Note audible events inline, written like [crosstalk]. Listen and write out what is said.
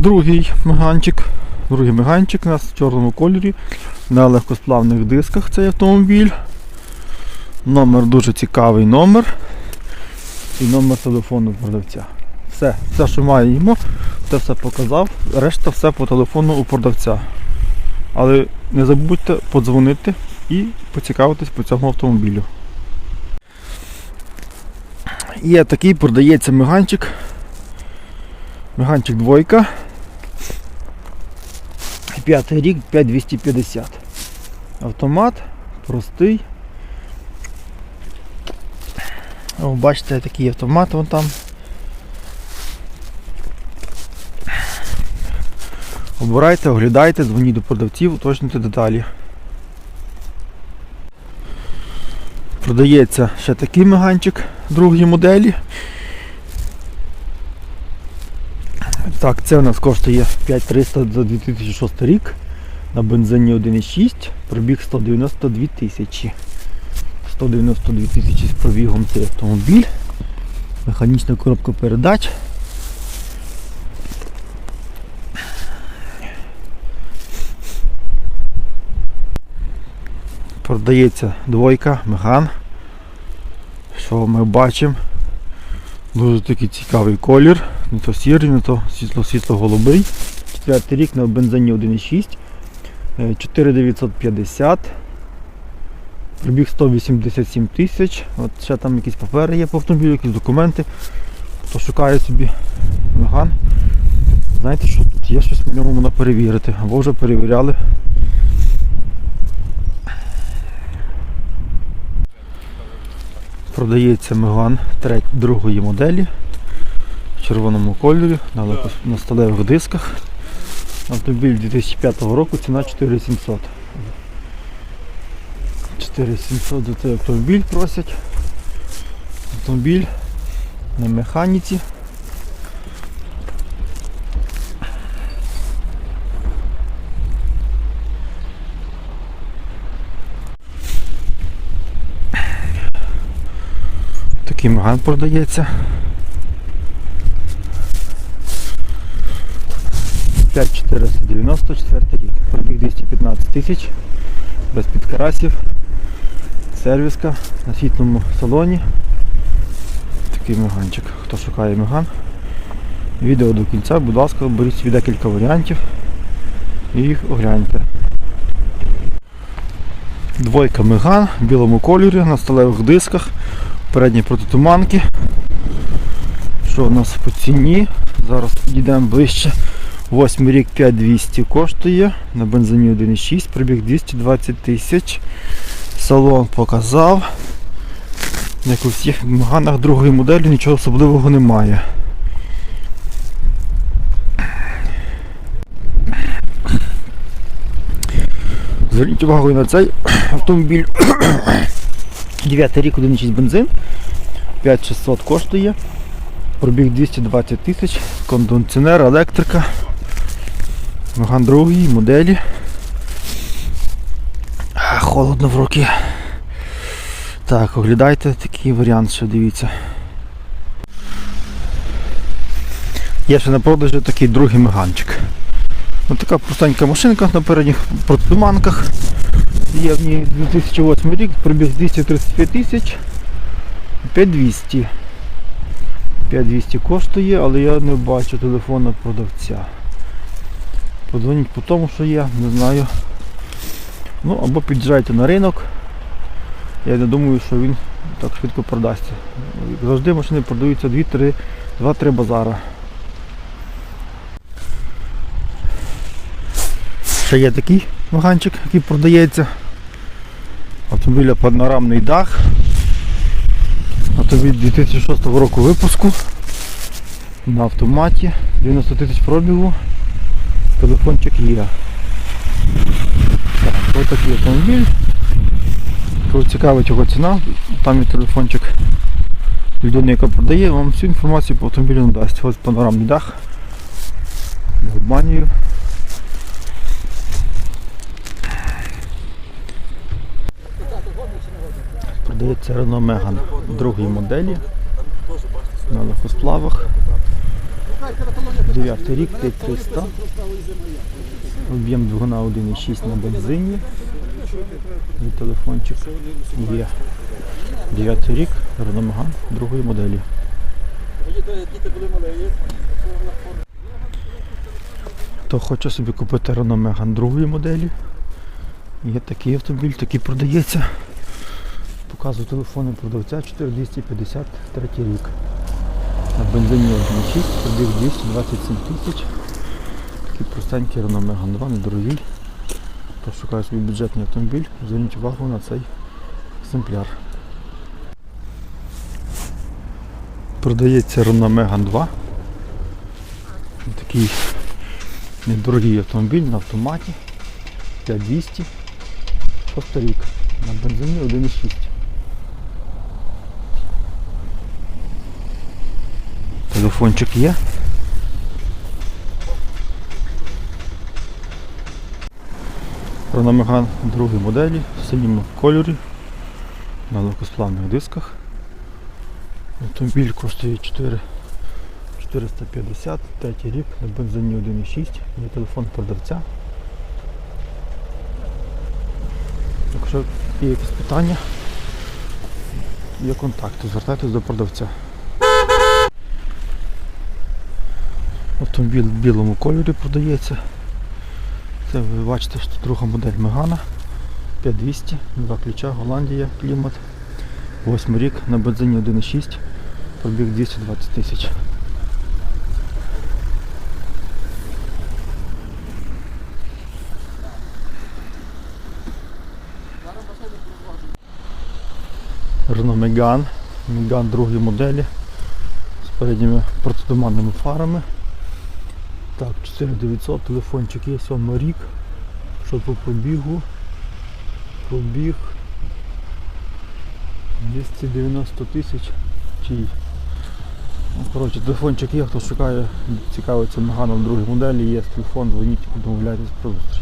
Другий меганчик. Другий меганчик у нас в чорному кольорі на легкосплавних дисках цей автомобіль. Номер дуже цікавий номер. І номер телефону продавця. Все, все, що маємо, це все показав. Решта все по телефону у продавця. Але не забудьте подзвонити і поцікавитись по цьому автомобілю. Є такий продається меганчик. Меганчик двойка. П'ятий рік 5250. Автомат простий. О, бачите, такий автомат вон там. Обирайте, оглядайте, дзвоніть до продавців, уточнюйте деталі. Продається ще такий меганчик другої моделі. Так, це у нас коштує 5300 за 2006 рік. На бензині 1,6, пробіг 192 тисячі. 192 тисячі з пробігом цей автомобіль. Механічна коробка передач. Продається двойка, меган. Що ми бачимо? Дуже такий цікавий колір. Не то сірий, не то світло-світло-голубий. Четвертий рік на бензині 1,6. Е, 4950. Пробіг 187 тисяч. От ще там якісь папери є по автомобілю, якісь документи. Хто шукає собі меган. Знаєте, що тут є щось в ньому можна перевірити. Або вже перевіряли. Продається Меган другої моделі червоному кольорі на, сталевих дисках. Автомобіль 2005 року, ціна 4700. 4700 за цей автомобіль просять. Автомобіль на механіці. Такий меган продається. 5494 рік. Пробіг 215 тисяч. Без підкарасів. Сервіска на світлому салоні. Такий меганчик. Хто шукає меган. Відео до кінця, будь ласка, беріть собі декілька варіантів і їх огляньте. Двойка меган в білому кольорі на сталевих дисках передні протитуманки. Що у нас по ціні? Зараз підійдемо ближче. 8 рік 5200 коштує, на бензині 1,6, пробіг 220 тисяч. Салон показав. Як у всіх маганах другої моделі нічого особливого немає. Зверніть увагу на цей автомобіль. [coughs] 9 рік 1,6 бензин. 5600 коштує. Пробіг 220 тисяч, кондиціонер, електрика. Меган другий, моделі. Холодно в руки. Так, оглядайте такий варіант, ще дивіться. Є ще на продажі такий другий меганчик. Ось така простенька машинка на передніх протуманках. Є в ній 2008 рік, пробіг 235 тисяч. 5200. 5200 коштує, але я не бачу телефону продавця. Подзвоніть по тому, що є, не знаю. Ну або під'їжджайте на ринок. Я не думаю, що він так швидко продасться. Завжди машини продаються 2-3 2-3 базара. Ще є такий маганчик, який продається. Автомобіля панорамний дах. Автомобіль 2006 року випуску. На автоматі. 90 тисяч пробігу. Телефончик є. Так, такий автомобіль. Кого цікавить його ціна, там є телефончик людини, яка продає, вам всю інформацію по автомобілю надасть. Ось панорамний дах. Не обманюю. Продається Renault Megane другої моделі на легкосплавах. 9 рік, 5300. Об'єм двигуна 1,6 на бензині. І телефончик є. 9 рік, Renault другої моделі. Хто хоче собі купити Renault другої моделі, є такий автомобіль, такий продається. Показую телефони продавця 4253 рік. На бензині 1,6, пробіг 227 тисяч. Такий простенький Renault Megane 2, недорогий. Хто шукає собі бюджетний автомобіль, зверніть увагу на цей екземпляр. Продається Renault Megane 2. Такий недорогий автомобіль на автоматі. 5200. Шостий рік. На бензині 1,6. Телефончик є. Megane другої моделі в синьому кольорі на легкосплавних дисках. Автомобіль коштує 4 450, третій рік, на бензині 1,6, є телефон продавця. Якщо є якісь питання, є контакти, звертайтесь до продавця. Автомобіль в білому кольорі продається. Це ви бачите, що друга модель Мегана 5200, два ключа, Голландія, клімат. 8 рік на бензині 1,6, пробіг 220 тисяч. Renault Megane, Megane другої моделі з передніми протитуманними фарами. Так, 4900, телефончик є 7 рік. Що по пробігу? Пробіг 290 тисяч чий. Ну, коротше, телефончик є, хто шукає, цікавиться Меганом другої моделі, є телефон, дзвоніть, домовляйтесь про зустріч.